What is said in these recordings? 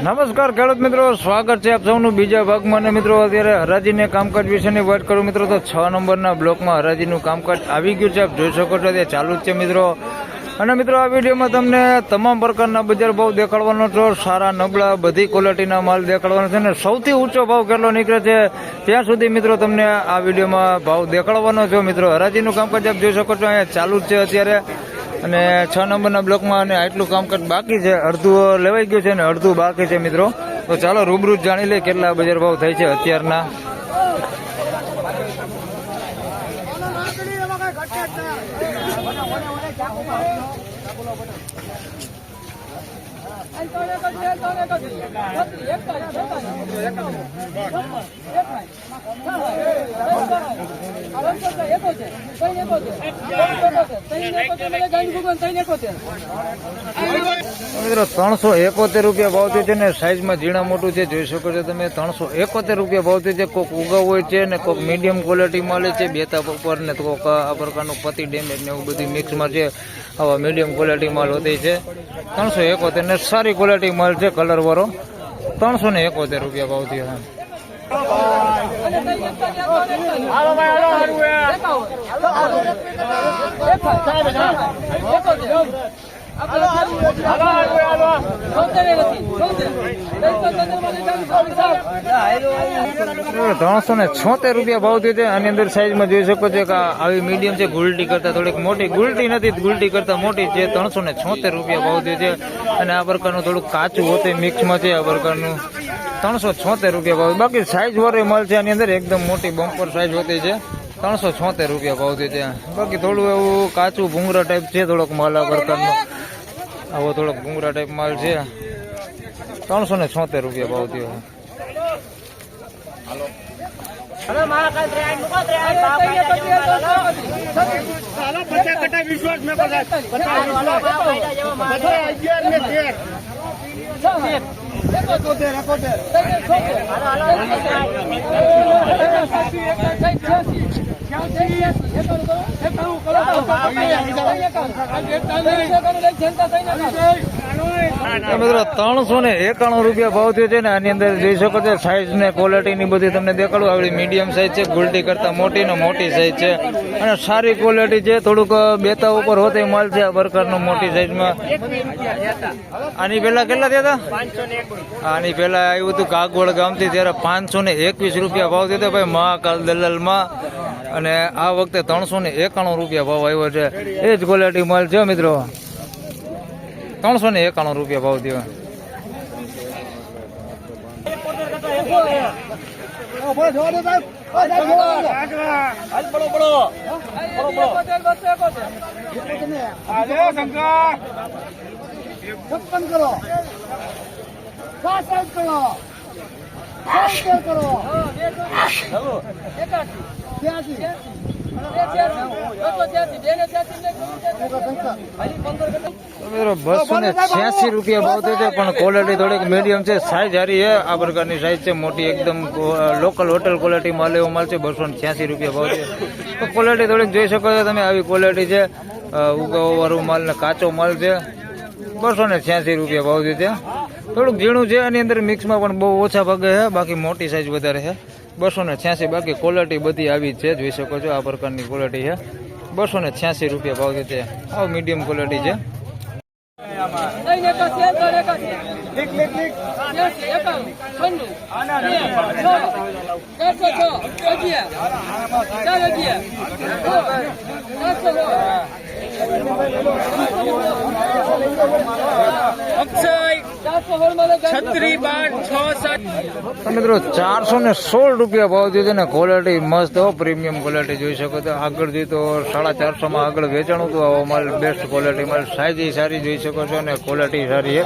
નમસ્કાર ખેડૂત મિત્રો, સ્વાગત છે આપ સૌનું બીજા ભાગમાં. અને મિત્રો, અત્યારે હરાજીને કામકાજ વિશેની વાત કરું મિત્રો, તો છ નંબરના બ્લોકમાં હરાજીનું કામકાજ આવી ગયું છે. આપ જોઈ શકો છો, તે ચાલુ જ છે મિત્રો. અને મિત્રો, આ વિડીયોમાં તમને તમામ પ્રકારના બજાર ભાવ દેખાડવાનો છો, સારા નબળા, બધી ક્વોલિટીના માલ દેખાડવાનો છે, અને સૌથી ઊંચો ભાવ કેટલો નીકળે છે, ત્યાં સુધી મિત્રો તમને આ વિડીયોમાં ભાવ દેખાડવાનો છો. મિત્રો, હરાજીનું કામકાજ આપ જોઈ શકો છો, અહીંયા ચાલુ જ છે અત્યારે. અને છ નંબરના બ્લોકમાં અને આટલું કામકાજ બાકી છે, અડધું લેવાઈ ગયું છે અને અડધું બાકી છે મિત્રો. તો ચાલો રૂબરૂ જાણી લઈએ કેટલા બજાર ભાવ થાય છે અત્યારના. ત્રણસો એકોતેર રૂપિયા ભાવ થયો છે ને સાઈઝમાં ઝીણા મોટું છે, જોઈ શકો છો તમે, ત્રણસો એકોતેર રૂપિયા ભાવ થયો છે કોઈક ઉગાવ હોય છે ને કોઈક મીડિયમ ક્વોલિટી મળે છે બેતા ઉપર ને કોક આ પ્રકારનું પતિ ડેમેજ ને એવું બધું મિક્સમાં છે, આવા મીડિયમ ક્વોલિટી માલ હોતી છે. ત્રણસો એકોતેર ને સારી ક્વોલિટી માલ છે કલર વાળો. ત્રણસો ને એકોતેર રૂપિયા ભાવ થયો હા ત્રણસો ને છોતેર રૂપિયા ભાવ થયો છે. આની અંદર સાઈઝમાં જોઈ શકો છો કે આવી મીડિયમ છે ગુલટી કરતા થોડીક મોટી. ગુલટી નથી ગુલટી કરતા મોટી છે. ત્રણસો ને છોતેર રૂપિયા ભાવ થયો છે. અને આ પ્રકારનું થોડુંક કાચું હોતે મિક્સમાં છે આ પ્રકારનું. ત્રણસો છોતેર રૂપિયા ભાવ. બાકી સાઈઝ વાળી માલ છે. આની અંદર એકદમ મોટી બમ્પર સાઈઝ હોતી છે. ત્રણસો છોતેર રૂપિયા ભાવ છે ત્યાં. બાકી થોડું એવું કાચું ભૂંગરા ટાઈપ છે થોડોક માલ આ પ્રકારનો આવો થોડોક ભૂંગરા ટાઈપ માલ છે. ત્રણસો ને છોતેર રૂપિયા ભાવ થયો. એકોતેર એકોતેર. મિત્રો, ત્રણસો ને એકાણું રૂપિયા ભાવ થયો છે ને આની અંદર જોઈ શકો છો સાઈઝ ને ક્વોલિટી ની બધી તમને દેખાડું. આવડી મીડિયમ સાઈઝ છે ગુલટી કરતા મોટી ને મોટી સાઈઝ છે. અને સારી ક્વોલિટી છે, થોડુંક બેતા ઉપર હોતે માલ છે, આ પ્રકારનો મોટી સાઈઝમાં આની પેલા કેટલા થયા હતા? આની પેલા આવ્યું હતું કાગવડ ગામથી, ત્યારે પાંચસો ને એકવીસ રૂપિયા ભાવ થયો હતો. ભાઈ, મહાકાલ દલાલમાં અને આ વખતે ત્રણસો ને એકાણું રૂપિયા ભાવ આવ્યો છે. એ જ ક્વોલિટી માલ છે મિત્રો. ત્રણસો ને એકાણું રૂપિયા ભાવ થયો. છપ્પન કરો સાસઠ કરો બસો ને છ્યાસી રૂપિયા ભાવ થયો પણ ક્વોલિટી થોડીક મીડિયમ છે. સાઈઝ સારી છે. આ પ્રકારની સાઈઝ છે. મોટી એકદમ લોકલ હોટલ ક્વોલિટી માલ એવો માલ છે. બસો ને છ્યાસી રૂપિયા ભાવ છે. તો ક્વોલિટી થોડીક જોઈ શકો છો તમે. આવી ક્વોલિટી છે. ઉગાવાળું માલ ને કાચો માલ છે. બસો ને છ્યાસી રૂપિયા ભાવ છે. ત્યાં થોડુંક ઝીણું છે. આની અંદર મિક્સમાં પણ બહુ ઓછા ભાગે છે. બાકી મોટી સાઈઝ વધારે છે. બસો ને છ્યાસી બાકી ક્વોલિટી બધી આવી છે જોઈ શકો છો આ પ્રકારની ક્વોલિટી છે બસો ને છ્યાસી રૂપિયા ભાવ છે આવ મીડિયમ ક્વોલિટી છે લીક મિત્રો ચારસો ને સોળ રૂપિયા ભાવ છે ને ક્વોલિટી મસ્ત હો પ્રીમિયમ ક્વોલિટી જોઈ શકો તો આગળ જઈ તો સાડા ચારસોમાં આગળ વેચાણું હતું, આવો માલ બેસ્ટ ક્વોલિટી માલ. સાઈઝ સારી જોઈ શકો છો અને ક્વોલિટી સારી છે.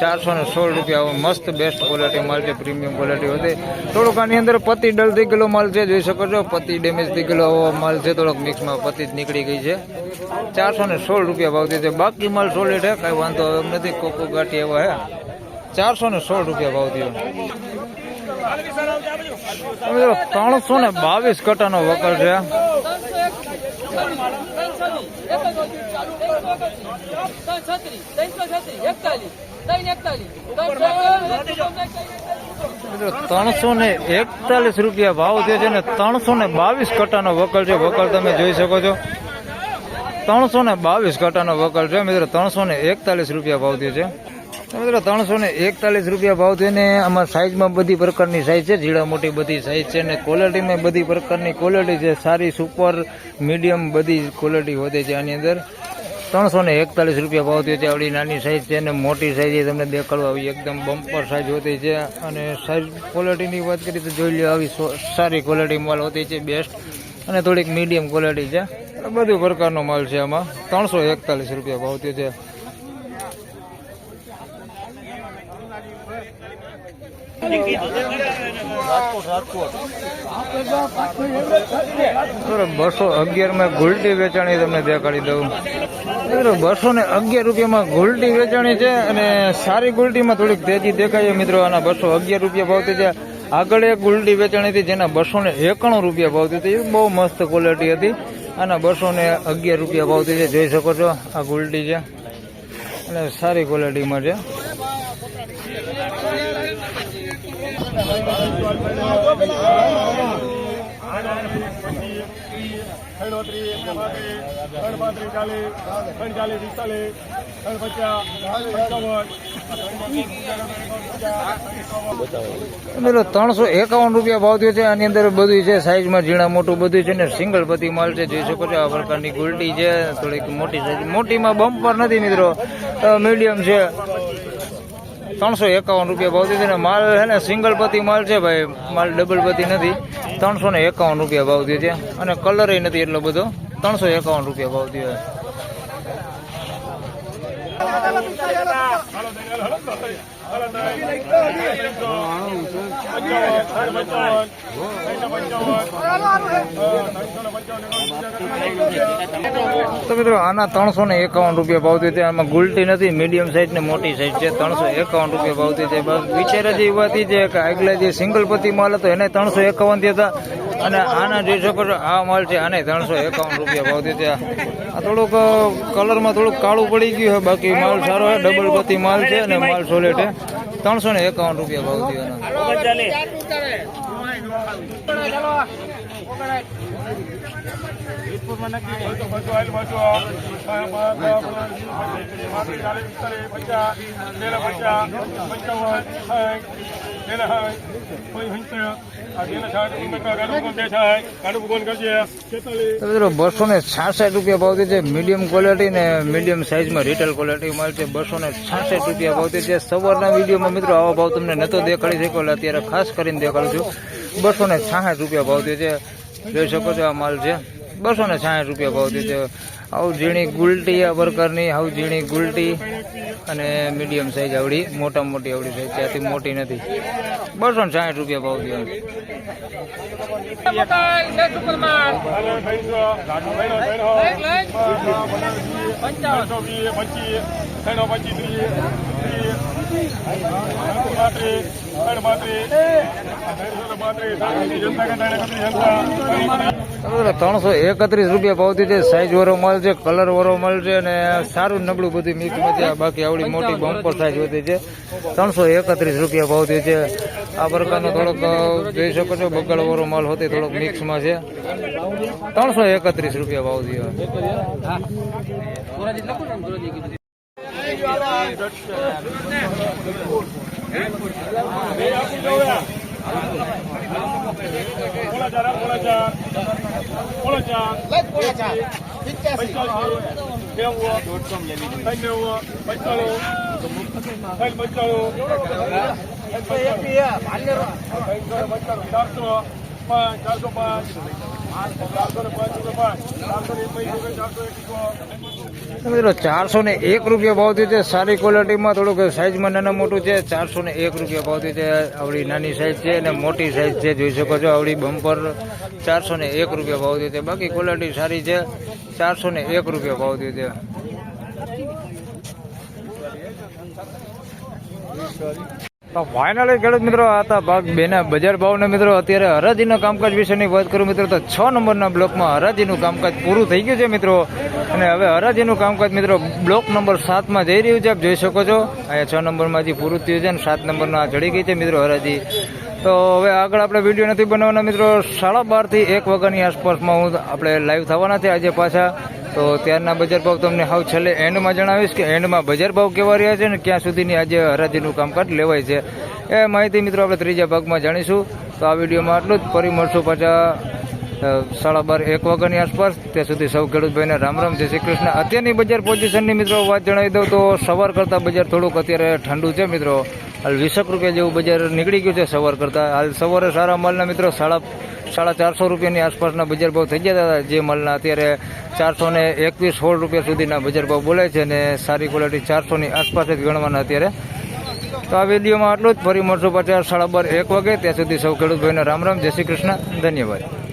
ચારસો ને સોળ રૂપિયા આવો મસ્ત બેસ્ટ ક્વોલિટી માલ છે પ્રીમિયમ ક્વોલિટી હતી. થોડુંક આની અંદર પતિ ડલ થઈ ગયેલો માલ છે, જોઈ શકો છો. પતિ ડેમેજ થઈ ગયેલો આવો માલ છે, થોડોક મિક્સમાં પતિ જ નીકળી ગઈ છે. ચારસો ને સોળ રૂપિયા ભાવ છે. બાકી માલ સોલિડ છે, કાંઈ વાંધો નથી. કોકો ગાંઠી એવા હે ચારસો ને સોળ રૂપિયા ભાવ થયો. ત્રણસો ને બાવીસ કટાનો વકર છે. ત્રણસો ને એકતાલીસ રૂપિયા ભાવ થયો છે ને ત્રણસો ને બાવીસ કટાનો વકલ છે. વકલ તમે જોઈ શકો છો. ત્રણસો ને બાવીસ કટાનો વકલ છે. મિત્રો, ત્રણસો ને એકતાલીસ રૂપિયા ભાવ થયો છે. મિત્રો, ત્રણસો ને એકતાલીસ રૂપિયા ભાવ થયો ને આમાં સાઈઝમાં બધી પ્રકારની સાઈઝ છે. ઝીણા મોટી બધી સાઈઝ છે અને ક્વોલિટીમાં બધી પ્રકારની ક્વોલિટી છે. સારી સુપર મીડિયમ બધી ક્વોલિટી વધે છે આની અંદર. ત્રણસો ને એકતાલીસ રૂપિયા ભાવ થયો છે. આવડી નાની સાઈઝ છે અને મોટી સાઈઝ એ તમને દેખાડવા આવી એકદમ બમ્પર સાઈઝ હોતી છે. અને સાઈઝ ક્વોલિટીની વાત કરીએ તો જોઈ લો આવી સારી ક્વોલિટી માલ હોતી છે બેસ્ટ અને થોડીક મીડિયમ ક્વોલિટી છે. બધું પ્રકારનો માલ છે આમાં. ત્રણસો એકતાલીસ રૂપિયા ભાવ થયો છે. બસો અગિયારમાં ગુલટી વેચાણી તમને દેખાડી દઉં. બસો ને અગિયાર રૂપિયામાં ગુલટી વેચાણી છે અને સારી ગુલટીમાં થોડીક તેજી દેખાય મિત્રો. આના બસો અગિયાર રૂપિયા ભાવતી છે. આગળ એક ગુલટી વેચાણી હતી જેના બસો ને એકાણું રૂપિયા ભાવતી હતી. બહુ મસ્ત ક્વોલિટી હતી. આના બસો ને અગિયાર રૂપિયા ભાવતી છે. જોઈ શકો છો, આ ગુલટી છે. અને સારી ક્વોલિટીમાં છે. પચાસ ત્રણસો એકાવન રૂપિયા ભાવ થયો છે. આની અંદર બધું છે, સાઈઝમાં ઝીણા મોટું બધું છે ને સિંગલ પતિ માલ છે. જોઈ શકો છો આ પ્રકારની ગુલટી છે, થોડીક મોટી સાઈઝ મોટીમાં બમ્પર નથી મિત્રો મીડિયમ છે. ત્રણસો એકાવન રૂપિયા ભાવ થયો ને માલ છે ને સિંગલ પતિ માલ છે ભાઈ. માલ ડબલ પતિ નથી. ત્રણસો ને એકાવન રૂપિયા ભાવ છે. અને કલર નથી એટલો બધો. ત્રણસો એકાવન રૂપિયા ભાવ થયો છે. તો મિત્રો, આના ત્રણસો ને એકાવન રૂપિયા ભાવતી છે આમાં ગુલટી નથી મીડિયમ સાઈઝ ને મોટી સાઈઝ છે. ત્રણસો એકાવન રૂપિયા ભાવતી છે બસ વિચાર જ એવા હતી જે કે આગલા જે સિંગલ પતિ માલ હતો, એને ત્રણસો એકાવન હતા. અને આના જોઈ શકો આ માલ છે, આને ત્રણસો એકાવન રૂપિયા ભાવતી છે આ થોડુંક કલરમાં થોડુંક કાળું પડી ગયું છે. બાકી માલ સારો છે ડબલ પતિ માલ છે અને માલ સોલેટ છે. ત્રણસો ને એકાવન રૂપિયા ભાવતી એના તો મિત્રો બસો ને છાસઠ રૂપિયા ભાવતી છે. મીડિયમ ક્વોલિટી ને મીડિયમ સાઇઝમાં રિટેલ ક્વોલિટી માલ છે. બસો ને છાસઠ રૂપિયા ભાવતી છે. સવારના વિડીયોમાં મિત્રો આવો ભાવ તમને નતો દેખાડી શક્યો એટલે અત્યારે ખાસ કરીને દેખાડું છું. બસો ને છાસઠ રૂપિયા ભાવતી છે. જોઈ શકો છો આ માલ છે. બસો ને છાસઠ રૂપિયા ભાવતી દીધો આવું ઝીણી ગુલટી આ પ્રકારની આવું ઝીણી ગુલટી અને મીડિયમ સાઈઝ આવડી, મોટા મોટી આવડી સાઈઝ ત્યાંથી મોટી નથી. બસો ને સાઠ રૂપિયા ભાવ થયો. ત્રણસો એકત્રીસ રૂપિયા ભાવતી છે સાઈઝ વાળો માલ છે કલર વાળો માલ છે અને સારું નબળું બધું મિક્સ છે. બાકી આવડી મોટી બમ્પર સાઈઝ હોતી છે. ત્રણસો એકત્રીસ રૂપિયા ભાવતી છે. આ પ્રકારનો થોડોક જોઈ શકો છો, બગડ વાળો માલ હોતી થોડોક મિક્સમાં છે. ત્રણસો એકત્રીસ રૂપિયા ભાવતી થયો ચારસો પાંચ ચારસો પાંચ મિત્રો ચારસો ને એક રૂપિયા ભાવથી છે સારી ક્વોલિટીમાં થોડુંક સાઈઝમાં નાના મોટું છે. ચારસો ને એક રૂપિયા ભાવથી છે આવડી નાની સાઈઝ છે અને મોટી સાઈઝ છે. જોઈ શકો છો, આવડી બમ્પર ચારસો ને એક રૂપિયા ભાવથી છે બાકી ક્વોલિટી સારી છે. ચારસો ને એક રૂપિયા ભાવથી છે તો ફાઇનલી ખેડૂત મિત્રો, આ હતા ભાગ બેના બજાર ભાવના મિત્રો. અત્યારે હરાજીના કામકાજ વિશેની વાત કરું મિત્રો, તો છ નંબરના બ્લોકમાં હરાજીનું કામકાજ પૂરું થઈ ગયું છે મિત્રો. અને હવે હરાજીનું કામકાજ મિત્રો, બ્લોક નંબર સાતમાં જઈ રહ્યું છે, આપ જોઈ શકો છો. અહીંયા છ નંબરમાંથી પૂરું થયું છે અને સાત નંબરના ચડી ગઈ છે મિત્રો હરાજી. તો હવે આગળ આપણે વીડિયો નથી બનાવવાના મિત્રો. સાડા બારથી એક વાગ્યાની આસપાસમાં હું આપણે લાઈવ થવાના છે આજે પાછા. તો ત્યારના બજાર ભાવ તમને હાવ છેલ્લે એન્ડમાં જણાવીશ કે એન્ડમાં બજાર ભાવ કેવા રહ્યા છે ને ક્યાં સુધીની આજે હરાજીનું કામકાજ લેવાય છે. એ માહિતી મિત્રો આપણે ત્રીજા ભાગમાં જાણીશું. તો આ વિડીયોમાં આટલું જ. ફરી મળશું પાછા સાડા બાર, એક વાગ્યાની આસપાસ. ત્યાં સુધી સૌ ખેડૂતભાઈને રામ રામ. જય શ્રી કૃષ્ણ. અત્યારની બજાર પોઝિશનની મિત્રો વાત જણાવી દઉં તો સવાર કરતાં બજાર થોડુંક અત્યારે ઠંડુ છે મિત્રો. હાલ વીસક રૂપિયા જેવું બજાર નીકળી ગયું છે સવાર કરતાં. હાલ સવારે સારા માલના મિત્રો સાડા સાડા ચારસો રૂપિયાની આસપાસના બજાર ભાવ થઈ ગયા હતા. જે માલના અત્યારે ચારસો ને એકવીસ સોળ રૂપિયા સુધીના બજાર ભાવ બોલાય છે અને સારી ક્વોલિટી ચારસોની આસપાસ જ ગણવાના અત્યારે. તો આ વિડીયોમાં આટલું જ. ફરી મળશું પાછા સાડા બાર એક વાગે. ત્યાં સુધી સૌ ખેડૂત ભાઈને રામ રામ. જય શ્રી કૃષ્ણ. ધન્યવાદ.